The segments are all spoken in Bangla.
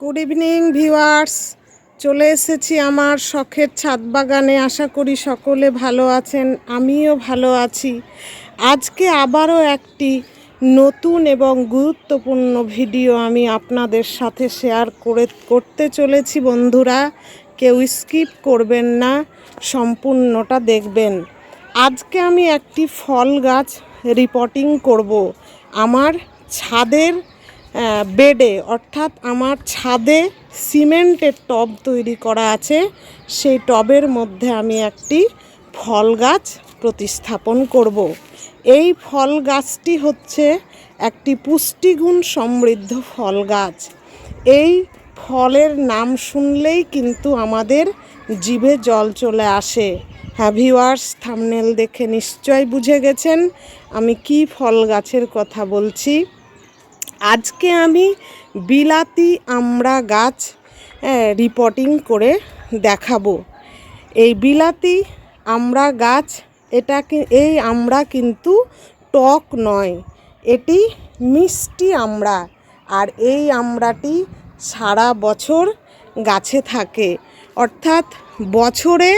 গুড ইভিনিং ভিউয়ার্স চলে এসেছি আমার শখের ছাদ বাগানে। আশা করি সকলে ভালো আছেন, আমিও ভালো আছি। আজকে আবারও একটি নতুন এবং গুরুত্বপূর্ণ ভিডিও আমি আপনাদের সাথে শেয়ার করে, করতে চলেছি বন্ধুরা। কেউ স্কিপ করবেন না, সম্পূর্ণটা দেখবেন। আজকে আমি একটি ফল গাছ রিপোর্টিং করব। আমার ছাদের বেডে, অর্থাৎ আমার ছাদে সিমেন্টের টব তৈরি করা আছে। সেই টবের মধ্যে আমি একটি ফল গাছ প্রতিস্থাপন করব। এই ফল গাছটি হচ্ছে একটি পুষ্টিগুণ সমৃদ্ধ ফল গাছ। এই ফলের নাম শুনলেই কিন্তু আমাদের জিভে জল চলে আসে। হ্যাঁ ভিওয়ার্স থামনেল দেখে নিশ্চয় বুঝে গেছেন আমি কি ফল গাছের কথা বলছি। আজকে আমি বিলাতি আমড়া গাছ রিপোর্টিং করে দেখাবো। এই বিলাতি আমড়া গাছ, এটা এই আমড়া কিন্তু টক নয়, এটি মিষ্টি আমড়া আর এই আমড়াটি সারা বছর গাছে থাকে। অর্থাৎ বছরে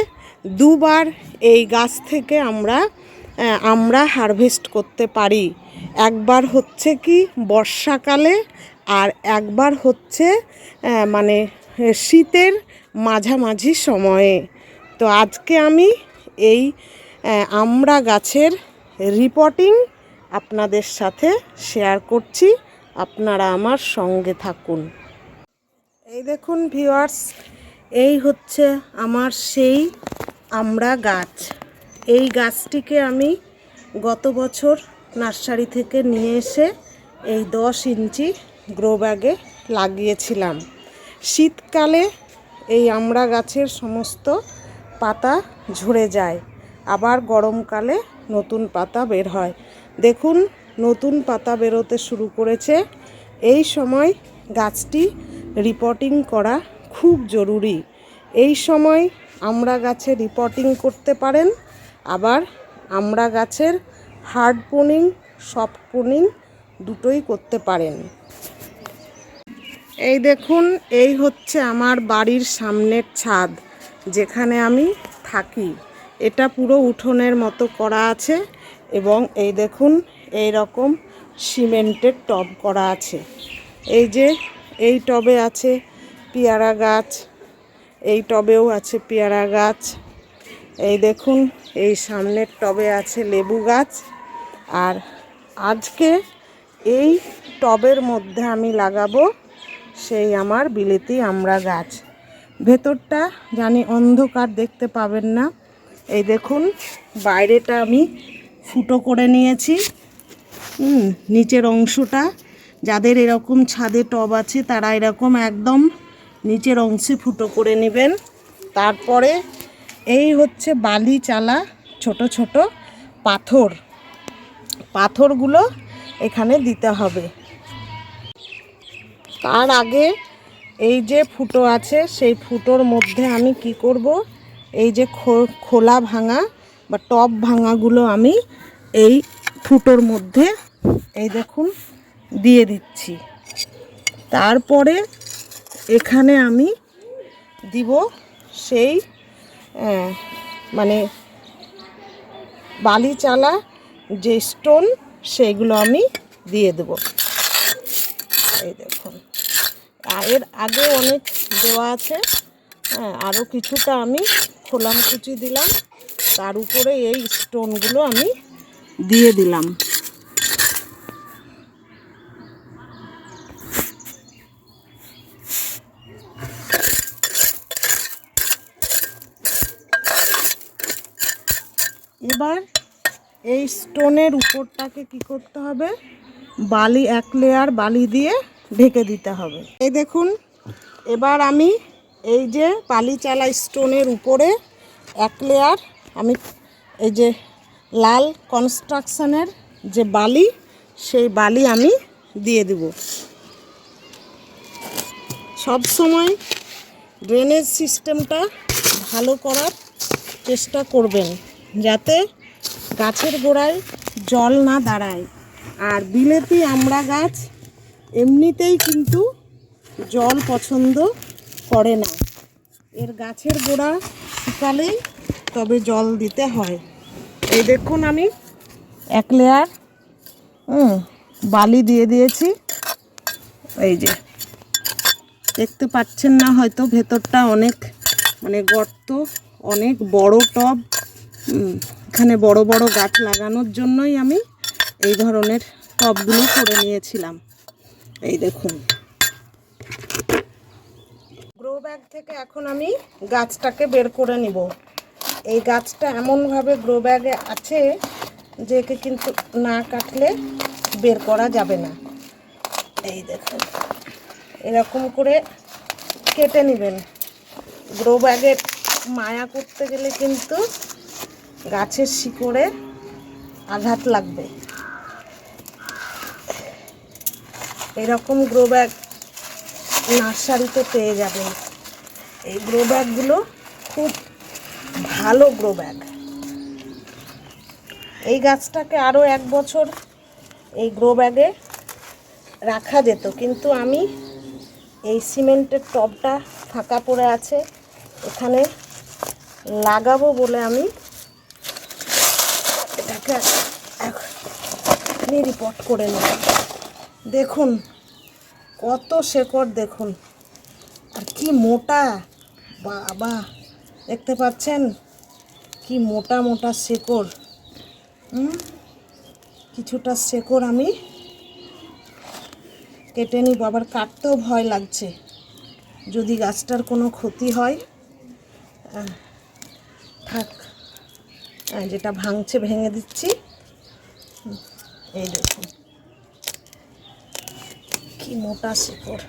দুবার এই গাছ থেকে আমরা আমরা হারভেস্ট করতে পারি। একবার হচ্ছে কি বর্ষাকালে আর একবার হচ্ছে মানে শীতের মাঝামাঝি সময়ে। তো আজকে আমি এই আমরা গাছের রিপোর্টিং আপনাদের সাথে শেয়ার করছি। আপনারা আমার সঙ্গে থাকুন। এই দেখুন ভিউয়ার্স এই হচ্ছে আমার সেই আমরা গাছ। এই গাছটিকে আমি গত বছর নার্সারি থেকে নিয়ে এসে এই দশ ইঞ্চি গ্রো ব্যাগে লাগিয়েছিলাম। শীতকালে এই আমড়া গাছের সমস্ত পাতা ঝরে যায়, আবার গরমকালে নতুন পাতা বের হয়। দেখুন, নতুন পাতা বেরোতে শুরু করেছে। এই সময় গাছটি রিপোর্টিং করা খুব জরুরি। এই সময় আমরা গাছে রিপোর্টিং করতে পারেন। আবার আমরা গাছের হার্ড পোনিং, সফট পোনিং দুটোই করতে পারেন। এই দেখুন, এই হচ্ছে আমার বাড়ির সামনের ছাদ, যেখানে আমি থাকি। এটা পুরো উঠোনের মতো করা আছে এবং এই দেখুন এই রকম সিমেন্টের টব করা আছে। এই যে, এই টবে আছে পেয়ারা গাছ, এই টবেও আছে পেয়ারা গাছ। এই দেখুন, এই সামনের টবে আছে লেবু গাছ। আর আজকে এই টবের মধ্যে আমি লাগাবো সেই আমার বিলেতি আমরা গাছ। ভেতরটা জানি অন্ধকার, দেখতে পাবেন না। এই দেখুন, বাইরেটা আমি ফুটো করে নিয়েছি। নিচের অংশটা, যাদের এরকম ছাদে টব আছে, তারা এরকম একদম নিচের অংশে ফুটো করে নেবেন। তারপরে এই হচ্ছে বালি চালা, ছোট ছোট পাথর। পাথরগুলো এখানে দিতে হবে। তার আগে এই যে ফুটো আছে, সেই ফুটোর মধ্যে আমি কি করব? এই যে খোলা ভাঙা বা টপ ভাঙাগুলো আমি এই ফুটোর মধ্যে এই দেখুন দিয়ে দিচ্ছি। তারপরে এখানে আমি দিব সেই মানে বালি চালা যে স্টোন সেইগুলো আমি দিয়ে দেবো। এই দেখুন। এর আগে অনেক দেওয়া আছে। হ্যাঁ আরও কিছুটা আমি খোলাম কুচি দিলাম। তার উপরে এই স্টোনগুলো আমি দিয়ে দিলাম এবার এই স্টোনের উপরটাকে কি করতে হবে? বালি এক লেয়ার বালি দিয়ে ঢেকে দিতে হবে। এই দেখুন, এবার আমি এই যে বালি চালা স্টোনের উপরে এক লেয়ার আমি এই যে লাল কনস্ট্রাকশনের যে বালি, সেই বালি আমি দিয়ে দেব। সব সময় ড্রেনেজ সিস্টেমটা ভালো করার চেষ্টা করবেন, যাতে গাছের গোড়ায় জল না দাঁড়ায়। আর বিলেতি আমরা গাছ এমনিতেই কিন্তু জল পছন্দ করে না। এর গাছের গোড়া শুকালেই তবে জল দিতে হয়। এই দেখুন আমি এক লেয়ার বালি দিয়ে দিয়েছি। এই যে, দেখতে পাচ্ছেন না হয়তো ভেতরটা অনেক মানে গর্ত, অনেক বড় টব। এখানে বড় বড় গাছ লাগানোর জন্যই আমি এই ধরনের টবগুলো করে নিয়েছিলাম। এই দেখুন। গ্রো ব্যাগ থেকে এখন আমি গাছটাকে বের করে নিব। এই গাছটা এমনভাবে গ্রো ব্যাগে আছে যে একে কিন্তু না কাটলে বের করা যাবে না। এই দেখুন। এরকম করে কেটে নেবেন। গ্রো ব্যাগের মায়া করতে গেলে কিন্তু গাছের শিকড়ে আঘাত লাগবে। এরকম গ্রো ব্যাগ নার্সারিতে পেয়ে যাবেন। এই গ্রো ব্যাগগুলো খুব ভালো গ্রো ব্যাগ এই গাছটাকে আরও এক বছর এই গ্রো ব্যাগে রাখা যেত। কিন্তু আমি এই সিমেন্টের টবটা ফাঁকা পড়ে আছে। এখানে লাগাবো বলে আমি এখনই রিপোর্ট করে নেব। দেখুন, কত শেকড় দেখুন। আর কি মোটা, বাবা, দেখতে পাচ্ছেন? কি মোটা মোটা শেকড়। কিছুটা শেকড় আমি কেটে নিব, আবার কাটতেও ভয় লাগছে। যদি গাছটার কোনো ক্ষতি হয় থাক। যেটা ভাঙছে, ভেঙে দিচ্ছি। এই দেখুন। কি মোটা শিকড়।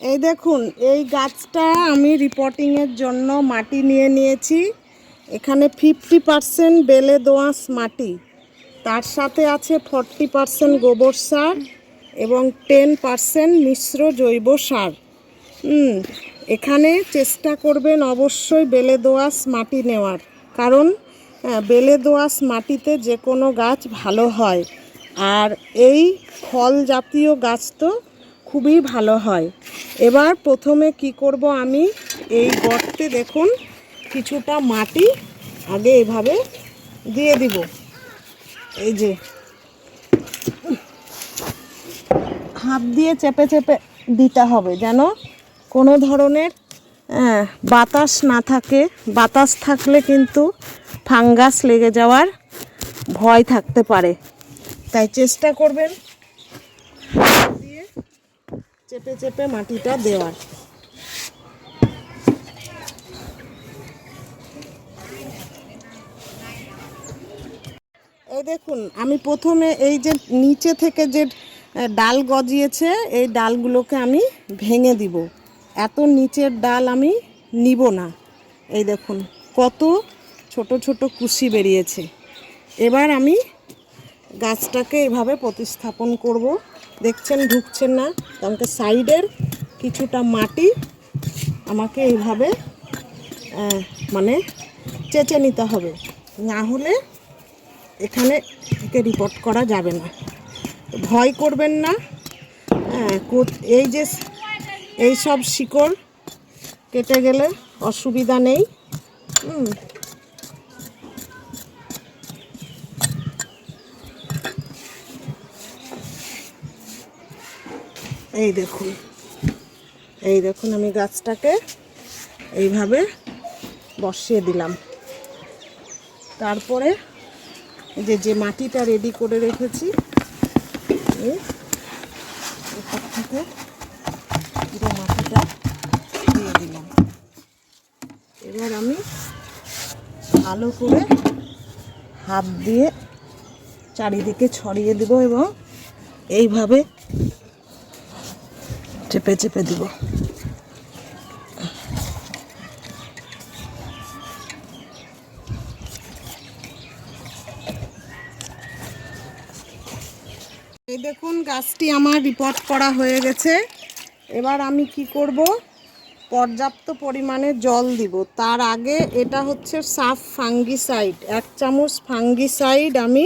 এই দেখুন, এই গাছটা আমি রিপোর্টিংয়ের জন্য মাটি নিয়ে নিয়েছি। এখানে ফিফটি পারসেন্ট বেলে দোআঁশ মাটি। তার সাথে আছে ফর্টি পারসেন্ট গোবর সার এবং টেন পারসেন্ট মিশ্র জৈব সার। এখানে চেষ্টা করবেন অবশ্যই বেলে দোআঁশ মাটি নেওয়ার। কারণ বেলে দোআঁশ মাটিতে যে কোনো গাছ ভালো হয়। আর এই ফল জাতীয় গাছ তো খুবই ভালো হয়। এবার প্রথমে কি করব আমি? এই গর্তে দেখুন, কিছুটা মাটি আগে এভাবে দিয়ে দিব। এই যে। হাত দিয়ে চেপে চেপে দিতে হবে যেন কোনো ধরনের বাতাস না থাকে। বাতাস থাকলে কিন্তু ফাঙ্গাস লেগে যাওয়ার ভয় থাকতে পারে। তাই চেষ্টা করবেন দিয়ে চেপে চেপে মাটিটা দেওয়ার। এই দেখুন, আমি প্রথমে এই যে নিচে থেকে যে ডাল গজিয়েছে, এই ডালগুলোকে আমি ভেঙে দিব। এত নিচের ডাল আমি নিব না। এই দেখুন, কত ছোট ছোট কুশি বেরিয়েছে। এবার আমি গাছটাকে এভাবে প্রতিস্থাপন করব। দেখছেন, ঢুকছেন না আমাকে সাইডের কিছুটা মাটি আমাকে এইভাবে মানে চেঁচে নিতে হবে। না হলে এখানে থেকে রিপোর্ট করা যাবে না। ভয় করবেন না। এই যে এই সব শিকড় কেটে গেলে অসুবিধা নেই। এই দেখুন এই দেখুন আমি গাছটাকে এইভাবে বসিয়ে দিলাম তারপরে যে যে মাটিটা রেডি করে রেখেছি থেকে পুরো মাটিটা দিয়ে দিলাম এবার আমি ভালো করে হাত দিয়ে চারিদিকে ছড়িয়ে দেব এবং এইভাবে চেপে চেপে দিব। এই দেখুন, গাছটি আমার রিপোর্ট করা হয়ে গেছে। এবার আমি কি করব? পর্যাপ্ত পরিমাণে জল দিব। তার আগে এটা হচ্ছে সাফ ফাঙ্গিসাইড। এক চামচ ফাঙ্গিসাইড আমি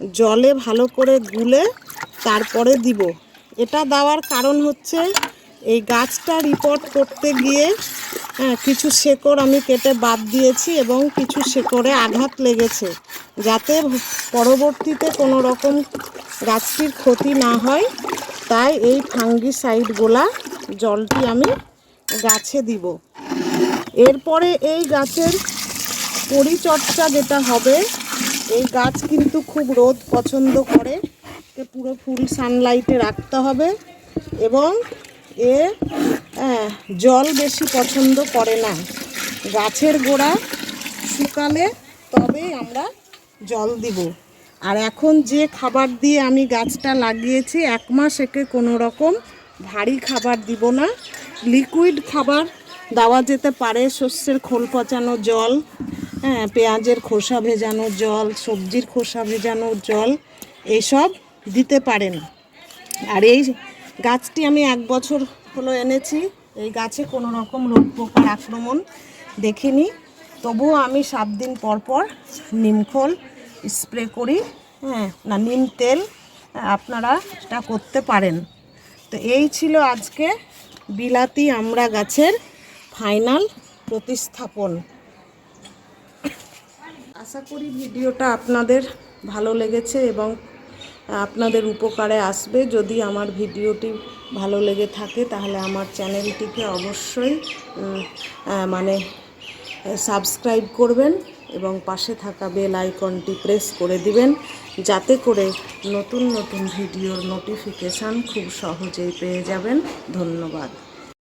জলে ভালো করে গুলে তারপরে দিব। এটা দেওয়ার কারণ হচ্ছে এই গাছটা রিপোর্ট করতে গিয়ে হ্যাঁ কিছু শেকড় আমি কেটে বাদ দিয়েছি এবং কিছু শেকড়ে আঘাত লেগেছে। যাতে পরবর্তীতে কোনো রকম গাছটির ক্ষতি না হয়, তাই এই ফাঙ্গিসাইডগুলা জলটি আমি গাছে দিব। এরপরে এই গাছের পরিচর্যা যেটা হবে, এই গাছ কিন্তু খুব রোদ পছন্দ করে। পুরো ফুল সানলাইটে রাখতে হবে এবং এ, জল বেশি পছন্দ করে না। গাছের গোড়া শুকালে তবেই আমরা জল দিব। আর এখন যে খাবার দিয়ে আমি গাছটা লাগিয়েছি, এক মাস একে কোনো রকম ভারী খাবার দিব না। লিকুইড খাবার দেওয়া যেতে পারে শস্যের খোল পচানো জল হ্যাঁ পেঁয়াজের খোসা ভেজানো জল, সবজির খোসা ভেজানো জল এইসব দিতে পারেন। আর এই গাছটি আমি এক বছর হলো এনেছি, এই গাছে কোনো রকম রোগ পোকার আক্রমণ দেখিনি। তবুও আমি সাত দিন পর পর নিমখোল স্প্রে করি হ্যাঁ না, নিম তেল আপনারা এটা করতে পারেন। তো এই ছিল আজকে বিলাতি আমড়া গাছের ফাইনাল প্রতিস্থাপন। আশা করি ভিডিওটা আপনাদের ভালো লেগেছে এবং আপনাদের উপকারে আসবে। যদি আমার ভিডিওটি ভালো লেগে থাকে, তাহলে আমার চ্যানেলটিকে অবশ্যই মানে সাবস্ক্রাইব করবেন। এবং পাশে থাকা বেল আইকনটি প্রেস করে দিবেন যাতে করে নতুন নতুন ভিডিওর নোটিফিকেশান খুব সহজেই পেয়ে যাবেন। ধন্যবাদ।